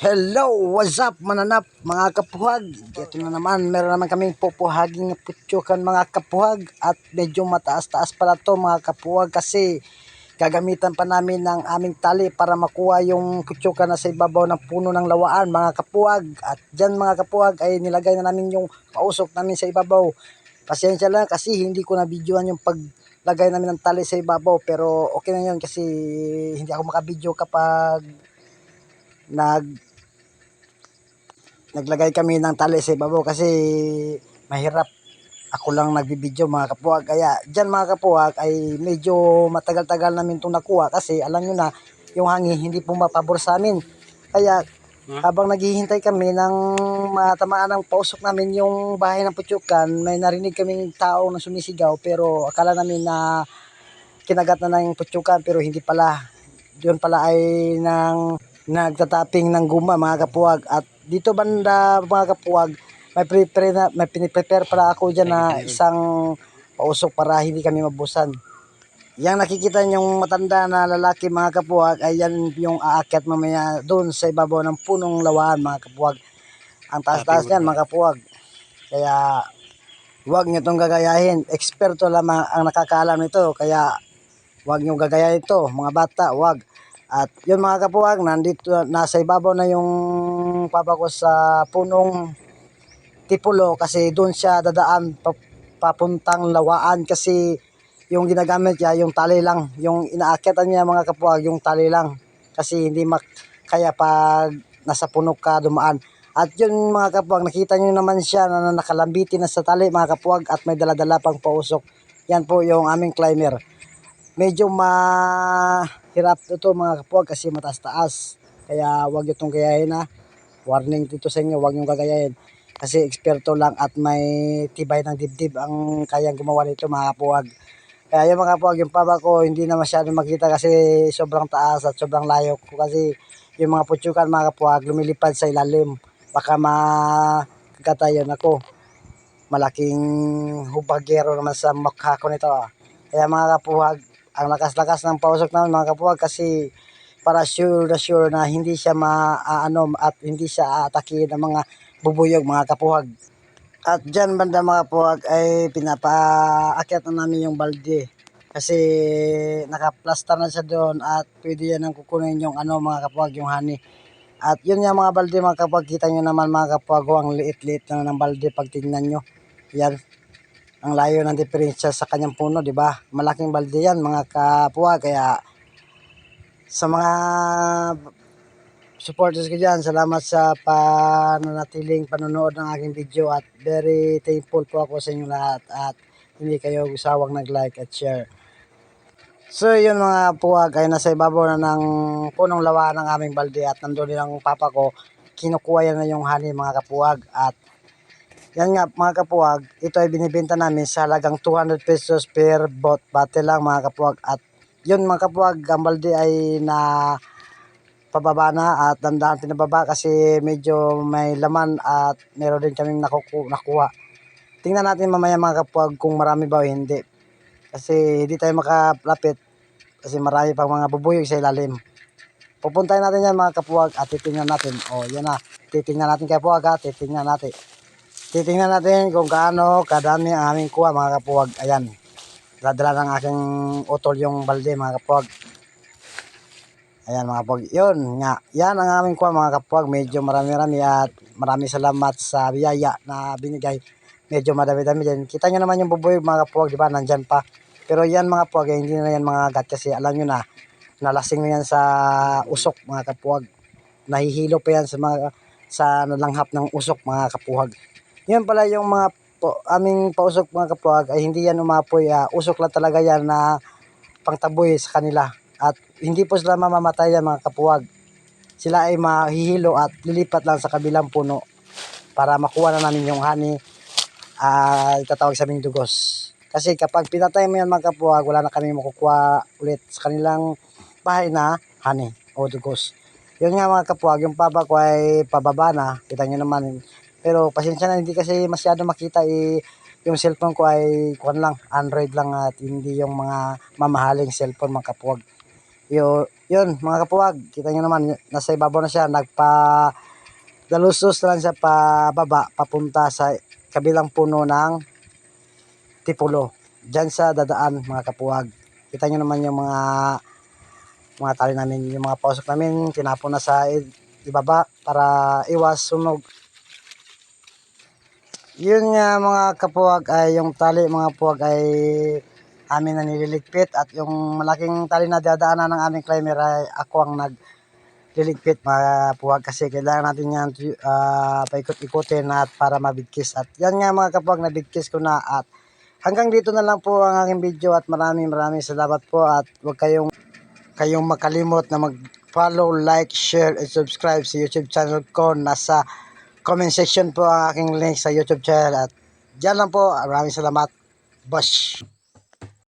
Hello, what's up mananap mga kapuhag? Ito na naman, meron naman kaming pupuhaging putsukan mga kapuhag at medyo mataas-taas pala to mga kapuhag kasi gagamitan pa namin ng aming tali para makuha yung kutsukan na sa ibabaw ng puno ng lawaan mga kapuhag at dyan mga kapuhag ay nilagay na namin yung pausok namin sa ibabaw. Pasensya lang kasi hindi ko na videoan yung paglagay namin ng tali sa ibabaw pero okay na yun kasi hindi ako makabideo kapag nag naglagay kami ng tali sa ibabaw kasi mahirap ako lang nagbibideo mga kapuwag. Kaya dyan mga kapuwag ay medyo matagal-tagal namin itong nakuha kasi alam nyo na yung hangin hindi pumapabor sa amin. Kaya habang naghihintay kami ng matamaan ng pausok namin yung bahay ng Putyukan, may narinig kaming tao na sumisigaw pero akala namin na kinagat na ng Putyukan pero hindi pala. Yun pala ay nang nagtataping ng guma mga kapuwag at dito banda mga kapuwag may prepare na may piniprepare para ako diyan na isang pausok para hindi kami mabusan. Yang nakikita niyong matanda na lalaki mga kapuwag ay yan yung aakyat mamaya doon sa ibabaw ng punong lawaan mga kapuwag. Ang taas-taas niyan mga kapuwag. Kaya huwag niyo itong gagayahin. Eksperto lamang ang nakakaalam nito. Kaya huwag niyo gagayahin ito mga bata. Huwag. At yun mga kapuwag, nandito, nasa ibabaw na yung papa ko sa punong tipulo kasi doon siya dadaan pa- papuntang lawaan kasi yung ginagamit niya yung tali lang. Yung inaakyatan niya mga kapuwag, yung tali lang. Kasi hindi mak kaya pag nasa puno ka dumaan. At yun mga kapuwag, nakita nyo naman siya na nakalambiti na sa tali mga kapuwag at may daladala pang pausok. Yan po yung aming climber medyo mahirap ito mga kapuwag kasi mataas-taas. Kaya wag itong gayahin ha. Warning dito sa inyo, wag nyo gagayahin. Kasi eksperto lang at may tibay ng dibdib ang kayang gumawa nito mga kapuwag. Kaya yung mga kapuwag, yung paba ko hindi na masyado makita kasi sobrang taas at sobrang layo ko. Kasi yung mga putsukan mga kapuwag lumilipad sa ilalim. Baka makagatayon ako. Malaking hubagero naman sa mukha ko nito. ah. Kaya mga kapuwag, ang lakas-lakas ng pausok namin mga kapuwag kasi para sure na sure na hindi siya maaano at hindi siya aatake ng mga bubuyog mga kapuwag. At dyan banda mga kapuwag ay pinapaakyat na namin yung balde. Kasi nakaplastar na siya doon at pwede yan ang kukunin yung ano mga kapuwag yung honey. At yun yung mga balde mga kapuwag, kita nyo naman mga kapuwag, oh, ang liit-liit na ng balde pag tingnan nyo. Yan, ang layo ng diferensya sa kanyang puno, di ba? Malaking balde yan, mga kapuwa. Kaya sa mga supporters ko dyan, salamat sa pananatiling panonood ng aking video at very thankful po ako sa inyo lahat at hindi kayo usawang nag-like at share. So yun mga puwag ay nasa ibabaw na ng punong lawa ng aming balde at nandun din ang papa ko. Kinukuha yan na yung honey mga kapuwag at yan nga mga kapuwag, ito ay binibenta namin sa halagang 200 pesos per bot bate lang mga kapuwag. At yun mga kapuwag, ang balde ay na pababa na at dandahan pinababa kasi medyo may laman at meron din kaming nakuku nakuha. Tingnan natin mamaya mga kapuwag kung marami ba o hindi. Kasi hindi tayo makalapit kasi marami pang mga bubuyog sa ilalim. Pupuntahin natin yan mga kapuwag at titingnan natin. O, yan na. Titingnan natin kay puwag ha. Titingnan natin. Titingnan natin kung gaano kadami ang aming kuha mga kapuwag. Ayan. Dadala ng aking utol yung balde mga kapuwag. Ayan mga kapuwag. Yun nga. Yan ang aming kuha mga kapuwag. Medyo marami-rami at marami salamat sa biyaya na binigay. Medyo madami-dami din. Kita nyo naman yung bubuyog mga kapuwag. Di ba? Nandyan pa. Pero yan mga kapuwag. eh, hindi na yan mga gat kasi alam nyo na nalasing na yan sa usok mga kapuwag. Nahihilo pa yan sa mga sa nalanghap ng usok mga kapuwag. Yun pala yung mga po, aming pausok mga kapuwag ay hindi yan umapoy. ah, usok lang talaga yan na pangtaboy sa kanila. At hindi po sila mamamatay yan mga kapuwag. Sila ay mahihilo at lilipat lang sa kabilang puno para makuha na namin yung honey ah itatawag sa aming dugos. Kasi kapag pinatay mo yan mga kapuwag, wala na kami makukuha ulit sa kanilang bahay na honey o dugos. Yun nga mga kapuwag, yung papa ko ay pababa na. Kita nyo naman. Pero pasensya na, hindi kasi masyado makita. Eh, yung cellphone ko ay kuwan lang, Android lang at hindi yung mga mamahaling cellphone mga kapuwag. Yo, yun mga kapuwag, kita nyo naman, nasa ibabaw na siya, nagpa dalusos lang siya pa baba, papunta sa kabilang puno ng tipulo. Diyan sa dadaan mga kapuwag. Kita nyo naman yung mga mga tali namin, yung mga pausok namin, tinapon na sa ibaba para iwas sunog. Yun nga mga kapuwag ay yung tali mga puwag ay amin na nililigpit at yung malaking tali na dadaanan ng aming climber ay ako ang nagliligpit mga puwag kasi kailangan natin yan uh, paikot-ikutin at para mabigkis at yan nga mga kapuwag nabigkis ko na at hanggang dito na lang po ang aking video at maraming maraming salamat po at huwag kayong kayong makalimot na mag-follow, like, share, and subscribe sa YouTube channel ko. Nasa comment section po ang aking link sa YouTube channel. At dyan lang po. Maraming salamat. Bosh!